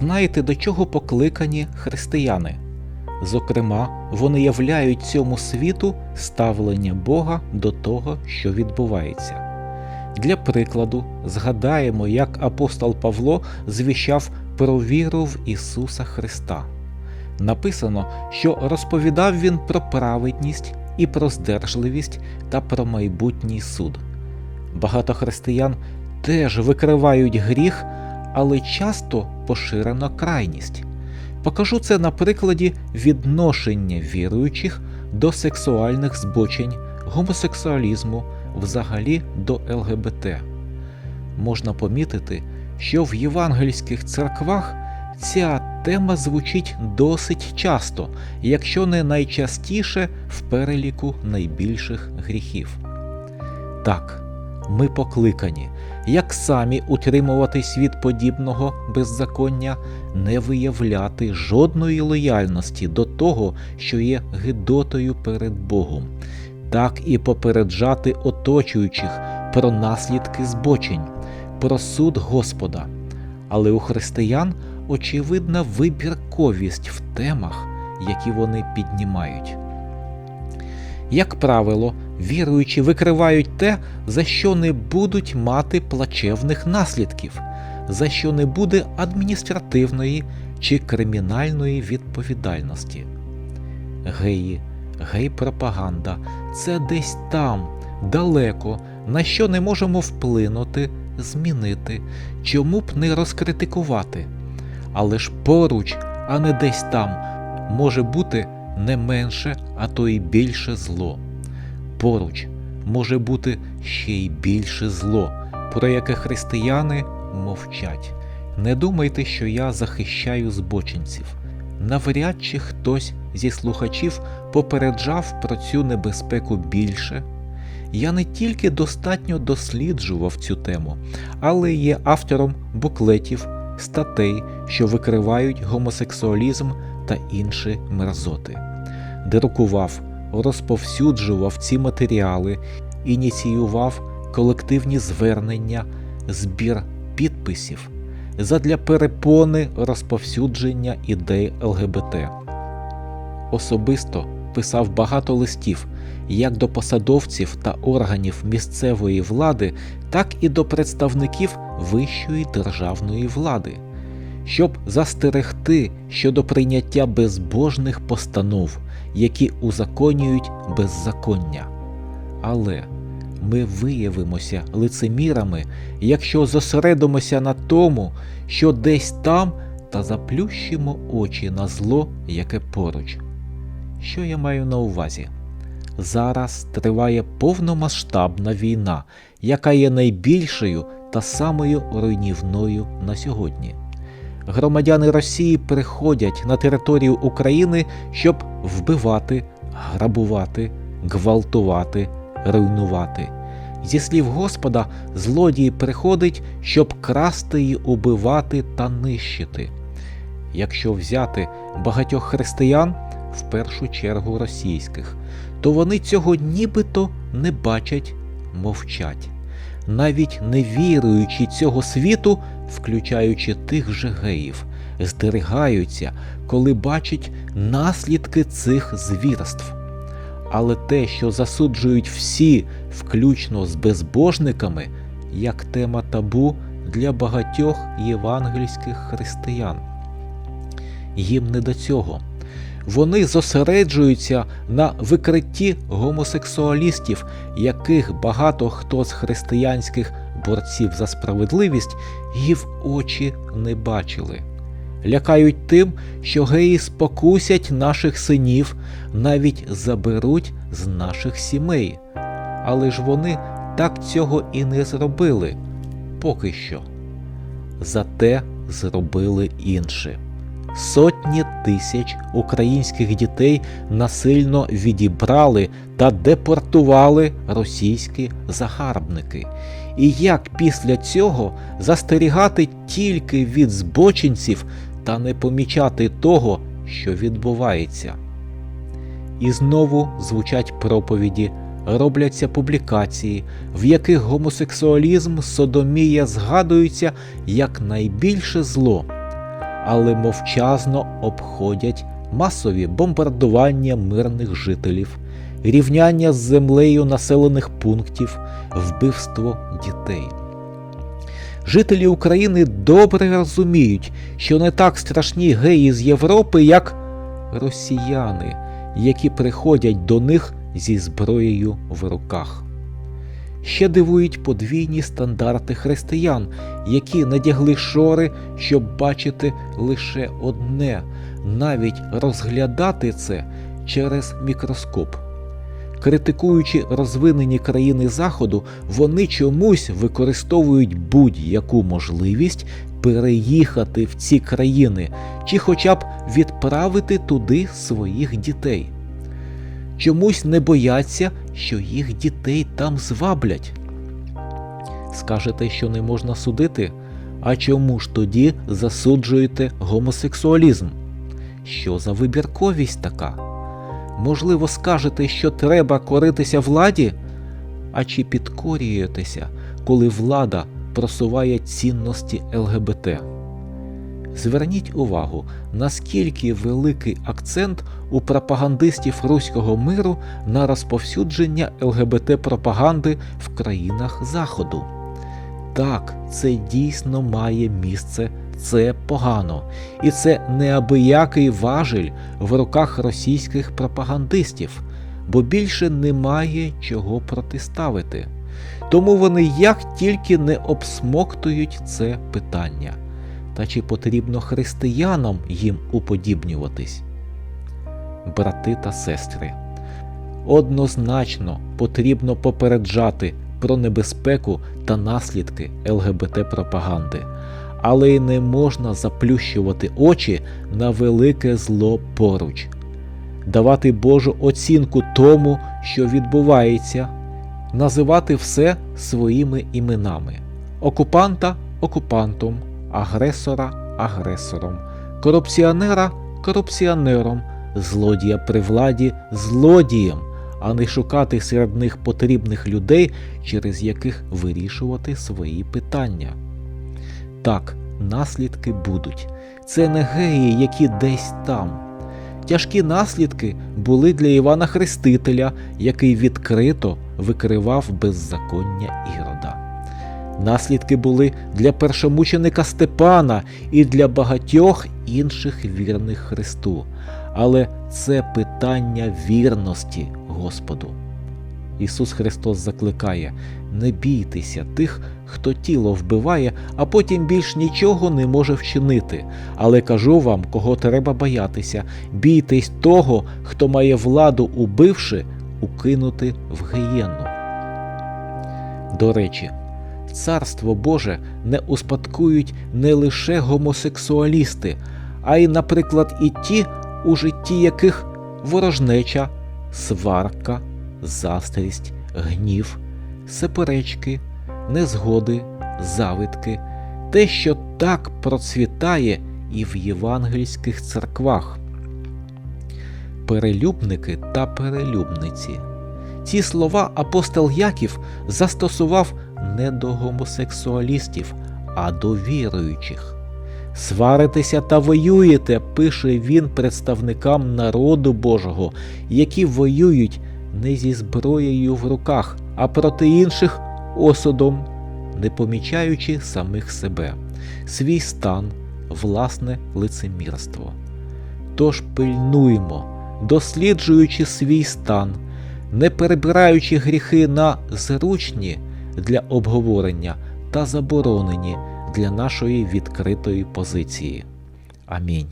знаєте, до чого покликані християни. Зокрема, вони являють цьому світу ставлення Бога до того, що відбувається. Для прикладу, згадаємо, як апостол Павло звіщав про віру в Ісуса Христа. Написано, що розповідав він про праведність і про здержливість та про майбутній суд. Багато християн теж викривають гріх, але часто поширено крайність. Покажу це на прикладі відношення віруючих до сексуальних збочень, гомосексуалізму, взагалі до ЛГБТ. Можна помітити, що в євангельських церквах ця тема звучить досить часто, якщо не найчастіше в переліку найбільших гріхів. Так, ми покликані, як самі утримуватись від подібного беззаконня, не виявляти жодної лояльності до того, що є гидотою перед Богом, так і попереджати оточуючих про наслідки збочень, про суд Господа. Але у християн очевидна вибірковість в темах, які вони піднімають. Як правило, віруючі викривають те, за що не будуть мати плачевних наслідків, за що не буде адміністративної чи кримінальної відповідальності. Геї, гей-пропаганда це десь там, далеко, на що не можемо вплинути, змінити, чому б не розкритикувати. Але ж поруч, а не десь там, може бути не менше, а то й більше зло. Поруч може бути ще й більше зло, про яке християни мовчать. Не думайте, що я захищаю збочинців. Навряд чи хтось зі слухачів попереджав про цю небезпеку більше. Я не тільки достатньо досліджував цю тему, але є автором буклетів, статей, що викривають гомосексуалізм та інші мерзоти. Друкував, розповсюджував ці матеріали, ініціював колективні звернення, збір підписів задля перепони розповсюдження ідей ЛГБТ. Особисто писав багато листів як до посадовців та органів місцевої влади, так і до представників вищої державної влади, щоб застерегти щодо прийняття безбожних постанов, які узаконюють беззаконня. Але ми виявимося лицемірами, якщо зосередимося на тому, що десь там, та заплющимо очі на зло, яке поруч. Що я маю на увазі? Зараз триває повномасштабна війна, яка є найбільшою та самою руйнівною на сьогодні. Громадяни Росії приходять на територію України, щоб вбивати, грабувати, гвалтувати, руйнувати. Зі слів Господа, злодій приходить, щоб красти й убивати та нищити. Якщо взяти багатьох християн, в першу чергу російських, то вони цього нібито не бачать, мовчать. Навіть не віруючи цього світу, включаючи тих же геїв, здерігаються, коли бачать наслідки цих звірств. Але те, що засуджують всі, включно з безбожниками, як тема табу для багатьох євангельських християн. Їм не до цього. Вони зосереджуються на викритті гомосексуалістів, яких багато хто з християнських борців за справедливість і очі не бачили. Лякають тим, що геї спокусять наших синів, навіть заберуть з наших сімей. Але ж вони так цього і не зробили поки що. Зате зробили інше. Сотні тисяч українських дітей насильно відібрали та депортували російські загарбники. І як після цього застерігати тільки від збочинців та не помічати того, що відбувається? І знову звучать проповіді, робляться публікації, в яких гомосексуалізм, содомія згадуються як найбільше зло. Але мовчазно обходять масові бомбардування мирних жителів, рівняння з землею населених пунктів, вбивство дітей. Жителі України добре розуміють, що не так страшні геї з Європи, як росіяни, які приходять до них зі зброєю в руках. Ще дивують подвійні стандарти християн, які надягли шори, щоб бачити лише одне, навіть розглядати це через мікроскоп. Критикуючи розвинені країни Заходу, вони чомусь використовують будь-яку можливість переїхати в ці країни чи хоча б відправити туди своїх дітей. Чомусь не бояться, що їх дітей там зваблять. Скажете, що не можна судити? А чому ж тоді засуджуєте гомосексуалізм? Що за вибірковість така? Можливо, скажете, що треба коритися владі? А чи підкорюєтеся, коли влада просуває цінності ЛГБТ? Зверніть увагу, наскільки великий акцент у пропагандистів руського миру на розповсюдження ЛГБТ-пропаганди в країнах Заходу. Так, це дійсно має місце, це погано, і це неабиякий важель в руках російських пропагандистів, бо більше немає чого протиставити. Тому вони як тільки не обсмоктують це питання. Та чи потрібно християнам їм уподібнюватись? Брати та сестри, однозначно потрібно попереджати про небезпеку та наслідки ЛГБТ-пропаганди, але й не можна заплющувати очі на велике зло поруч, давати Божу оцінку тому, що відбувається, називати все своїми іменами, окупанта окупантом агресора агресором, корупціонера корупціонером, злодія при владі злодієм, а не шукати серед них потрібних людей, через яких вирішувати свої питання. Так, наслідки будуть. Це не геї, які десь там. Тяжкі наслідки були для Івана Хрестителя, який відкрито викривав беззаконня Ірода. Наслідки були для першомученика Степана і для багатьох інших вірних Христу. Але це питання вірності Господу. Ісус Христос закликає: не бійтеся тих, хто тіло вбиває, а потім більш нічого не може вчинити. Але кажу вам, кого треба боятися, бійтесь того, хто має владу, убивши, укинути в гієнну. До речі, Царство Боже не успадкують не лише гомосексуалісти, а й, наприклад, і ті, у житті яких ворожнеча, сварка, застрість, гнів, сеперечки, незгоди, завитки, те, що так процвітає і в євангельських церквах. Перелюбники та перелюбниці. Ці слова апостол Яків застосував не до гомосексуалістів, а до віруючих. Сваритеся та воюєте, пише він представникам народу Божого, які воюють не зі зброєю в руках, а проти інших осудом, не помічаючи самих себе, свій стан, власне лицемірство. Тож пильнуймо, досліджуючи свій стан, не перебираючи гріхи на зручні для обговорення та заборонені для нашої відкритої позиції. Амінь.